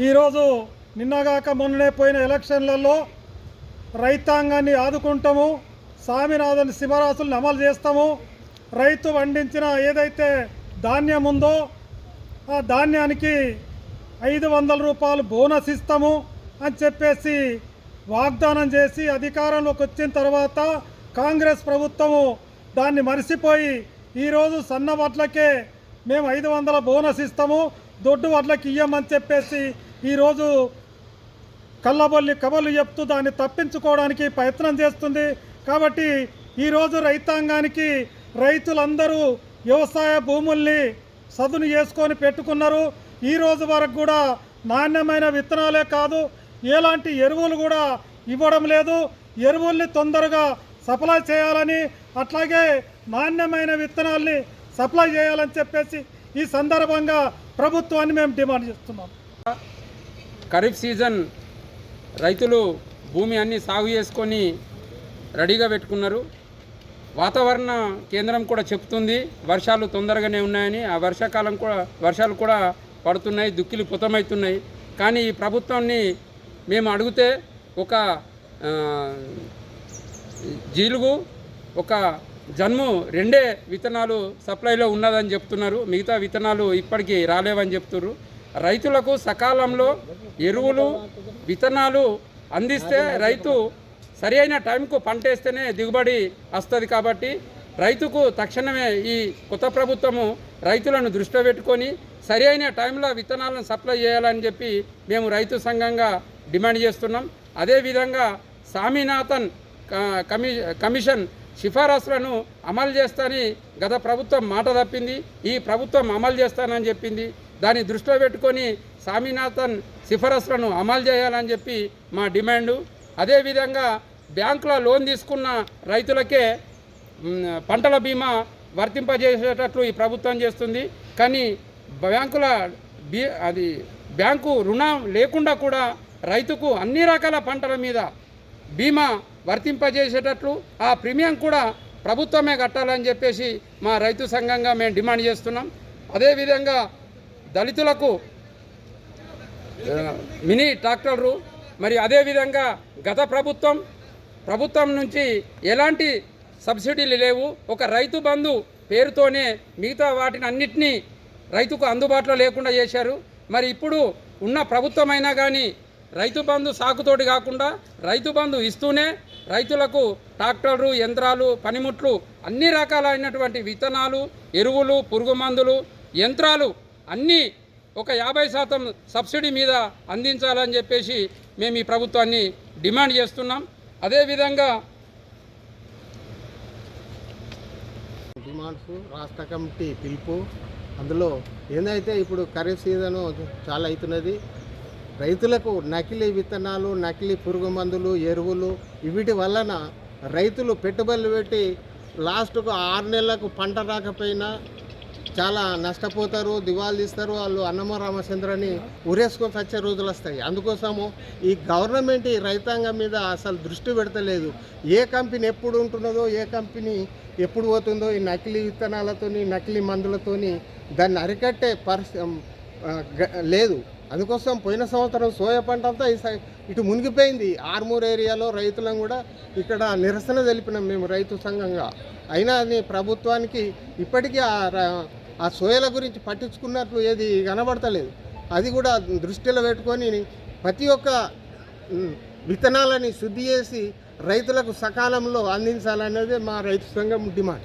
ఈరోజు నిన్నగాక మొన్ననే పోయిన ఎలక్షన్లలో రైతాంగాన్ని ఆదుకుంటాము స్వామినాథన్ శివరాసులను అమలు చేస్తాము. రైతు పండించిన ఏదైతే ధాన్యం ఉందో ఆ ధాన్యానికి ఐదు వందల రూపాయలు బోనస్ ఇస్తాము అని చెప్పేసి వాగ్దానం చేసి అధికారంలోకి వచ్చిన తర్వాత కాంగ్రెస్ ప్రభుత్వము దాన్ని మరిసిపోయి ఈరోజు సన్నబట్లకే మేము ఐదు వందల బోనస్ ఇస్తాము. దొడ్డు వడ్లకి ఇయ్యమని చెప్పేసి ఈరోజు కళ్ళబొల్లి కబుర్లు చెప్తూ దాన్ని తప్పించుకోవడానికి ప్రయత్నం చేస్తుంది. కాబట్టి ఈరోజు రైతాంగానికి రైతులందరూ వ్యవసాయ భూముల్ని సదును చేసుకొని పెట్టుకున్నారు. ఈ రోజు వరకు కూడా నాణ్యమైన విత్తనాలే కాదు ఎలాంటి ఎరువులు కూడా ఇవ్వడం లేదు. ఎరువుల్ని తొందరగా సప్లై చేయాలని అట్లాగే నాణ్యమైన విత్తనాల్ని సప్లై చేయాలని చెప్పేసి ఈ సందర్భంగా ప్రభుత్వాన్ని మేము డిమాండ్ చేస్తున్నాం. ఖరీఫ్ సీజన్ రైతులు భూమి అన్ని సాగు చేసుకొని రెడీగా పెట్టుకున్నారు. వాతావరణ కేంద్రం కూడా చెప్తుంది వర్షాలు తొందరగానే ఉన్నాయని ఆ వర్షాకాలం కూడా వర్షాలు కూడా పడుతున్నాయి దుక్కిలు పుతమవుతున్నాయి. కానీ ఈ ప్రభుత్వాన్ని మేము అడిగితే ఒక జీలుగు ఒక జన్ము రెండే విత్తనాలు సప్లైలో ఉన్నదని చెప్తున్నారు. మిగతా విత్తనాలు ఇప్పటికీ రాలేవని చెప్తున్నారు రైతులకు సకాలంలో ఎరువులు విత్తనాలు అందిస్తే రైతు సరి అయిన టైంకు పంట వేస్తేనే దిగుబడి వస్తుంది కాబట్టి రైతుకు తక్షణమే ఈ కొత్త ప్రభుత్వము రైతులను దృష్టిలో పెట్టుకొని సరి అయిన టైంలో విత్తనాలను సప్లై చేయాలని చెప్పి మేము రైతు సంఘంగా డిమాండ్ చేస్తున్నాం. అదేవిధంగా సామినాథన్ కమి కమిషన్ సిఫారసులను అమలు చేస్తానని గత ప్రభుత్వం మాట తప్పింది. ఈ ప్రభుత్వం అమలు చేస్తానని చెప్పింది. దాన్ని దృష్టిలో పెట్టుకొని స్వామినాథన్ సిఫారసులను అమలు చేయాలని చెప్పి మా డిమాండు. అదేవిధంగా బ్యాంకులో లోన్ తీసుకున్న రైతులకే పంటల బీమా వర్తింపజేసేటట్లు ఈ ప్రభుత్వం చేస్తుంది. కానీ బ్యాంకుల బీ అది బ్యాంకు రుణం లేకుండా కూడా రైతుకు అన్ని రకాల పంటల మీద బీమా వర్తింపజేసేటట్లు ఆ ప్రీమియం కూడా ప్రభుత్వమే కట్టాలని చెప్పేసి మా రైతు సంఘంగా మేము డిమాండ్ చేస్తున్నాం. అదేవిధంగా దళితులకు మినీ ట్రాక్టర్లు మరి అదేవిధంగా గత ప్రభుత్వం ప్రభుత్వం నుంచి ఎలాంటి సబ్సిడీలు లేవు. ఒక రైతు బంధు పేరుతోనే మిగతా వాటిని అన్నిటినీ రైతుకు అందుబాటులో లేకుండా చేశారు. మరి ఇప్పుడు ఉన్న ప్రభుత్వం అయినా కానీ రైతు బంధు సాకుతోటి కాకుండా రైతు బంధు ఇస్తూనే రైతులకు ట్రాక్టర్లు యంత్రాలు పనిముట్లు అన్ని రకాలైనటువంటి విత్తనాలు ఎరువులు పురుగు మందులు యంత్రాలు అన్నీ ఒక యాభై శాతం సబ్సిడీ మీద అందించాలని చెప్పేసి మేము ఈ ప్రభుత్వాన్ని డిమాండ్ చేస్తున్నాం. అదేవిధంగా డిమాండ్స్ రాష్ట్ర కమిటీ పిలుపు అందులో ఏందైతే ఇప్పుడు ఖరీఫ్ సీజను చాలా అవుతున్నది రైతులకు నకిలీ విత్తనాలు నకిలీ పురుగు మందులు ఎరువులు వీటి వలన రైతులు పెట్టుబడులు పెట్టి లాస్ట్కు ఆరు నెలలకు పంట రాకపోయినా చాలా నష్టపోతారు దివాలు తీస్తారు వాళ్ళు అన్నమ రామచంద్రని ఉరేసుకొని వచ్చే రోజులు వస్తాయి. అందుకోసము ఈ గవర్నమెంట్ ఈ రైతాంగం మీద అసలు దృష్టి పెడతలేదు. ఏ కంపెనీ ఎప్పుడు ఉంటున్నదో ఏ కంపెనీ ఎప్పుడు పోతుందో ఈ నకిలీ విత్తనాలతోని నకిలీ మందులతోని దాన్ని అరికట్టే పరిస్థితి లేదు. అందుకోసం పోయిన సంవత్సరం సోయా పంట అంతా ఈ ఇటు మునిగిపోయింది. ఆర్మూర్ ఏరియాలో రైతులను కూడా ఇక్కడ నిరసన తెలిపినాం మేము రైతు సంఘంగా. అయినా అది ప్రభుత్వానికి ఇప్పటికీ ఆ ర- ఆ సోయల గురించి పట్టించుకున్నట్లు ఏది కనబడతలేదు. అది కూడా దృష్టిలో పెట్టుకొని ప్రతి ఒక్క విత్తనాలని శుద్ధి చేసి రైతులకు సకాలంలో అందించాలనేది మా రైతు సంఘం డిమాండ్.